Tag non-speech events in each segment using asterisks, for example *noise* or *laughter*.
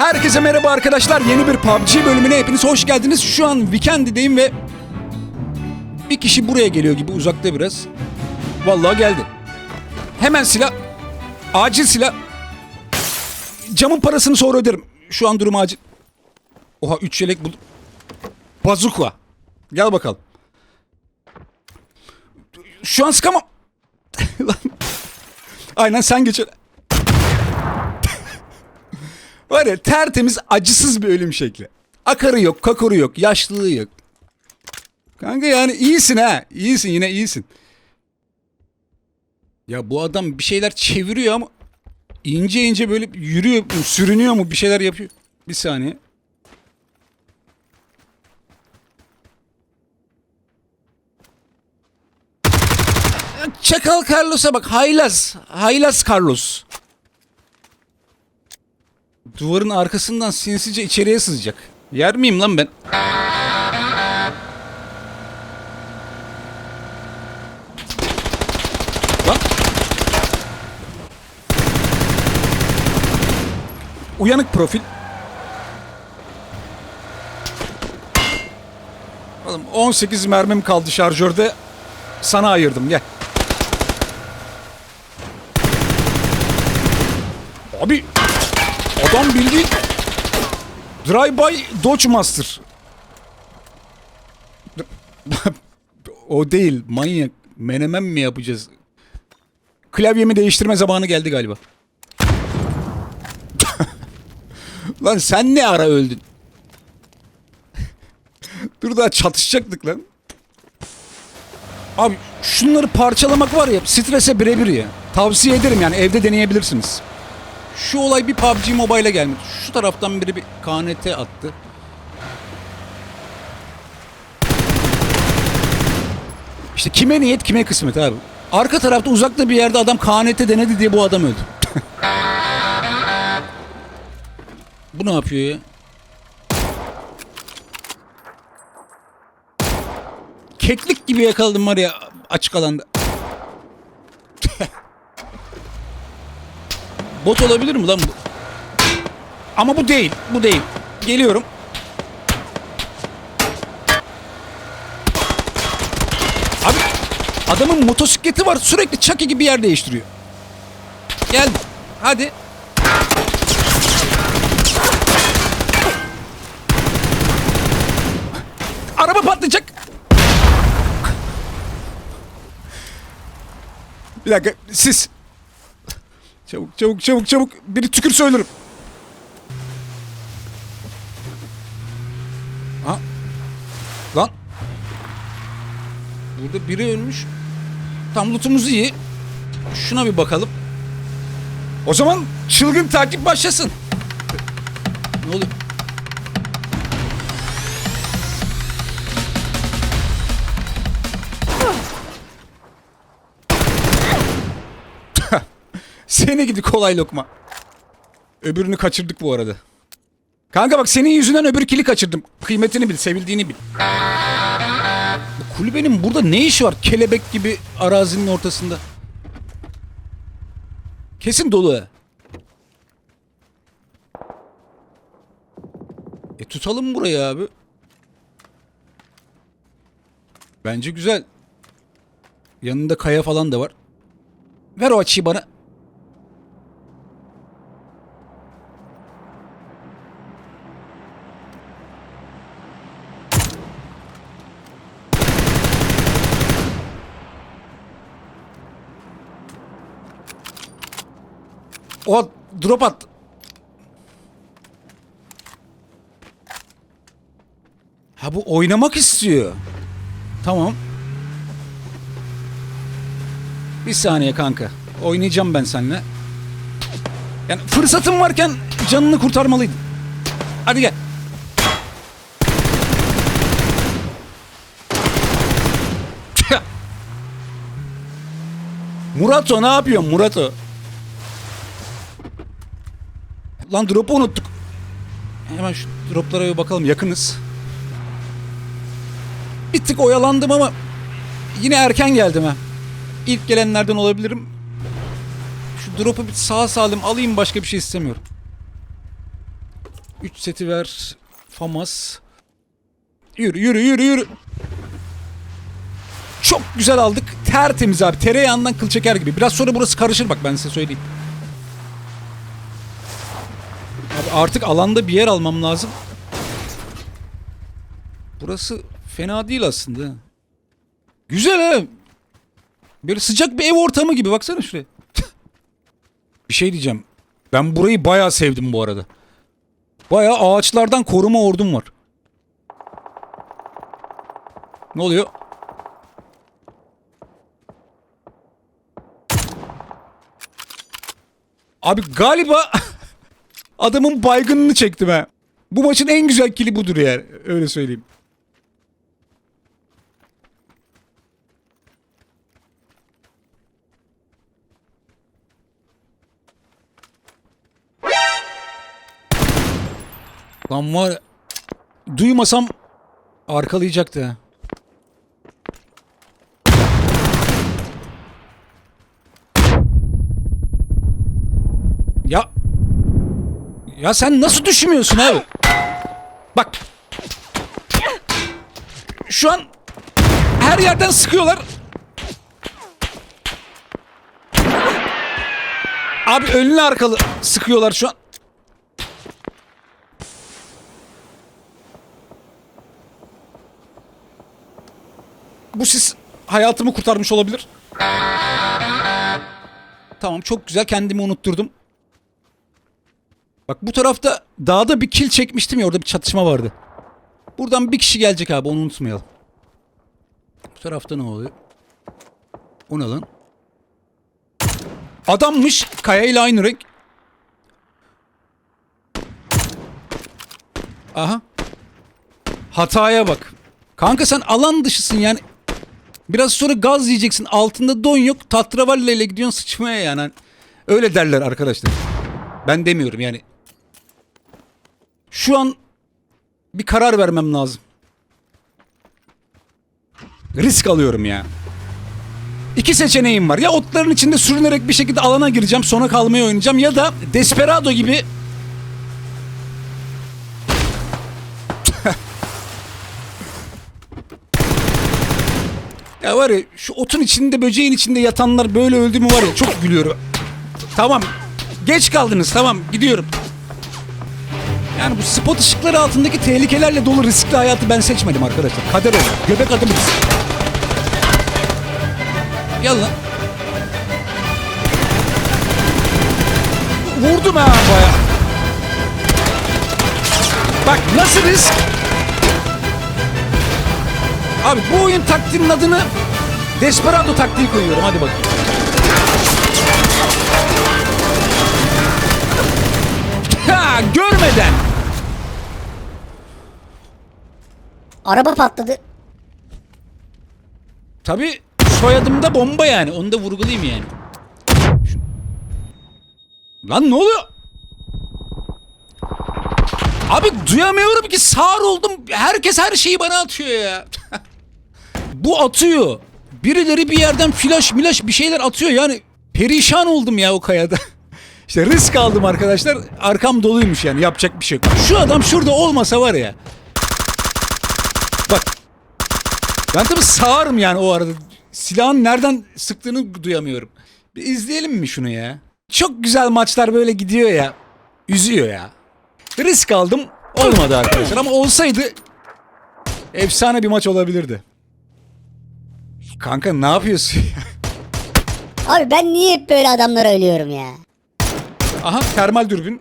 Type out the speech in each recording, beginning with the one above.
Herkese merhaba arkadaşlar. Yeni bir PUBG bölümüne hepiniz hoş geldiniz. Şu an Weekend'deyim ve bir kişi buraya geliyor gibi uzakta biraz. Vallahi geldi. Hemen silah. Acil silah. Camın parasını sonra öderim. Şu an durum acil. Oha 3 yelek bul. Bazuka. Gel bakalım. Şu an sıkamam. *laughs* Aynen sen geç. Var ya tertemiz acısız bir ölüm şekli. Akarı yok, kakoru yok, yaşlılığı yok. Kanka yani iyisin ha. İyisin yine iyisin. Ya bu adam bir şeyler çeviriyor ama ince ince böyle yürüyor, sürünüyor mu bir şeyler yapıyor. Bir saniye. Çakal Carlos'a bak. Haylaz. Haylaz Carlos. Duvarın arkasından sinsice içeriye sızacak. Yer miyim lan ben? Lan. Uyanık profil. Oğlum 18 mermim kaldı şarjörde. Sana ayırdım gel. Abi adam bildiğin Drive-by Dodge Master. *laughs* o değil manyak. Menemen mi yapacağız? Klavyemi değiştirme zamanı geldi galiba. *laughs* lan sen ne ara öldün? *laughs* Dur daha çatışacaktık lan. Abi şunları parçalamak var ya strese birebir ya. Tavsiye ederim yani evde deneyebilirsiniz. Şu olay bir PUBG Mobile'e gelmedi. Şu taraftan biri bir KNT attı. İşte kime niyet kime kısmet abi. Arka tarafta uzakta bir yerde adam KNT denedi diye bu adam öldü. *laughs* bu ne yapıyor ya? Keklik gibi yakaladım var ya açık alanda. Bot olabilir mi lan bu? Ama bu değil. Bu değil. Geliyorum. Abi adamın motosikleti var. Sürekli çaki gibi yer değiştiriyor. Gel. Hadi. Araba patlayacak. Bir dakika siz Çabuk çabuk çabuk çabuk. Biri tükürse ölürüm. Ha? Lan. Burada biri ölmüş. Tam lootumuz iyi. Şuna bir bakalım. O zaman çılgın takip başlasın. Ne oluyor? Seni gidi kolay lokma. Öbürünü kaçırdık bu arada. Kanka bak senin yüzünden öbür kili kaçırdım. Kıymetini bil, sevildiğini bil. Bu kulübenin burada ne işi var? Kelebek gibi arazinin ortasında. Kesin dolu. E tutalım burayı abi. Bence güzel. Yanında kaya falan da var. Ver o açıyı bana. O drop at. Ha bu oynamak istiyor. Tamam. Bir saniye kanka. Oynayacağım ben seninle. Yani fırsatım varken canını kurtarmalıydım. Hadi gel. Murato ne yapıyorsun Murato? Lan drop'u unuttuk. Hemen şu droplara bir bakalım yakınız. Bir tık oyalandım ama yine erken geldim ha. İlk gelenlerden olabilirim. Şu drop'u bir sağ salim alayım başka bir şey istemiyorum. 3 seti ver. Famas. Yürü yürü yürü yürü. Çok güzel aldık. Tertemiz abi. Tereyağından kıl çeker gibi. Biraz sonra burası karışır bak ben size söyleyeyim. Abi artık alanda bir yer almam lazım. Burası fena değil aslında. Güzel ha. Böyle sıcak bir ev ortamı gibi baksana şuraya. *laughs* bir şey diyeceğim. Ben burayı bayağı sevdim bu arada. Bayağı ağaçlardan koruma ordum var. Ne oluyor? Abi galiba *laughs* adamın baygınını çektim ha. Bu maçın en güzel kili budur yani. Öyle söyleyeyim. Lan var Duymasam arkalayacaktı ha. Ya ya sen nasıl düşünmüyorsun abi? Bak. Şu an her yerden sıkıyorlar. Abi önlü arkalı sıkıyorlar şu an. Bu sis hayatımı kurtarmış olabilir. Tamam çok güzel kendimi unutturdum. Bak bu tarafta dağda bir kil çekmiştim ya orada bir çatışma vardı. Buradan bir kişi gelecek abi onu unutmayalım. Bu tarafta ne oluyor? O ne lan? Adammış kaya ile aynı renk. Aha. Hataya bak. Kanka sen alan dışısın yani. Biraz sonra gaz yiyeceksin. Altında don yok. Tatravalleyle ile gidiyorsun sıçmaya yani. Öyle derler arkadaşlar. Ben demiyorum yani. Şu an bir karar vermem lazım. Risk alıyorum ya. İki seçeneğim var. Ya otların içinde sürünerek bir şekilde alana gireceğim. Sona kalmayı oynayacağım. Ya da Desperado gibi *laughs* Ya var ya şu otun içinde böceğin içinde yatanlar böyle öldü mü var ya çok gülüyorum. Tamam. Geç kaldınız tamam gidiyorum. Yani bu spot ışıkları altındaki tehlikelerle dolu riskli hayatı ben seçmedim arkadaşlar. Kader oldu. Göbek adımız. Gel lan. Vurdum ha baya. Bak nasıl risk? Abi bu oyun taktiğinin adını Desperado taktiği koyuyorum. Hadi bakayım. Ha, görmeden. Araba patladı. Tabi soyadımda bomba yani. Onu da vurgulayayım yani. Lan ne oluyor? Abi duyamıyorum ki sağır oldum. Herkes her şeyi bana atıyor ya. *laughs* Bu atıyor. Birileri bir yerden flash milaş bir şeyler atıyor yani. Perişan oldum ya o kayada. *laughs* İşte risk aldım arkadaşlar. Arkam doluymuş yani yapacak bir şey yok. Şu adam şurada olmasa var ya. Bak. Ben tabii sağırım yani o arada. Silahın nereden sıktığını duyamıyorum. Bir izleyelim mi şunu ya? Çok güzel maçlar böyle gidiyor ya. Üzüyor ya. Risk aldım. Olmadı arkadaşlar ama olsaydı efsane bir maç olabilirdi. Kanka ne yapıyorsun ya? *laughs* Abi ben niye hep böyle adamlara ölüyorum ya? Aha termal dürbün.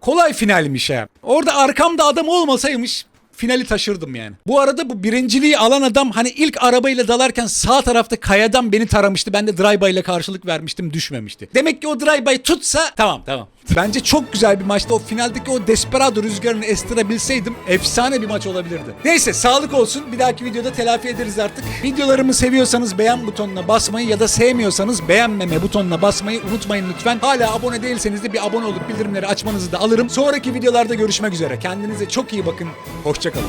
Kolay finalmiş ha. Orada arkamda adam olmasaymış finali taşırdım yani. Bu arada bu birinciliği alan adam hani ilk arabayla dalarken sağ tarafta kayadan beni taramıştı. Ben de drive ile karşılık vermiştim düşmemişti. Demek ki o drive tutsa tamam tamam. *laughs* Bence çok güzel bir maçtı. O finaldeki o desperado rüzgarını estirebilseydim efsane bir maç olabilirdi. Neyse sağlık olsun. Bir dahaki videoda telafi ederiz artık. Videolarımı seviyorsanız beğen butonuna basmayı ya da sevmiyorsanız beğenmeme butonuna basmayı unutmayın lütfen. Hala abone değilseniz de bir abone olup bildirimleri açmanızı da alırım. Sonraki videolarda görüşmek üzere. Kendinize çok iyi bakın. Hoşçakalın.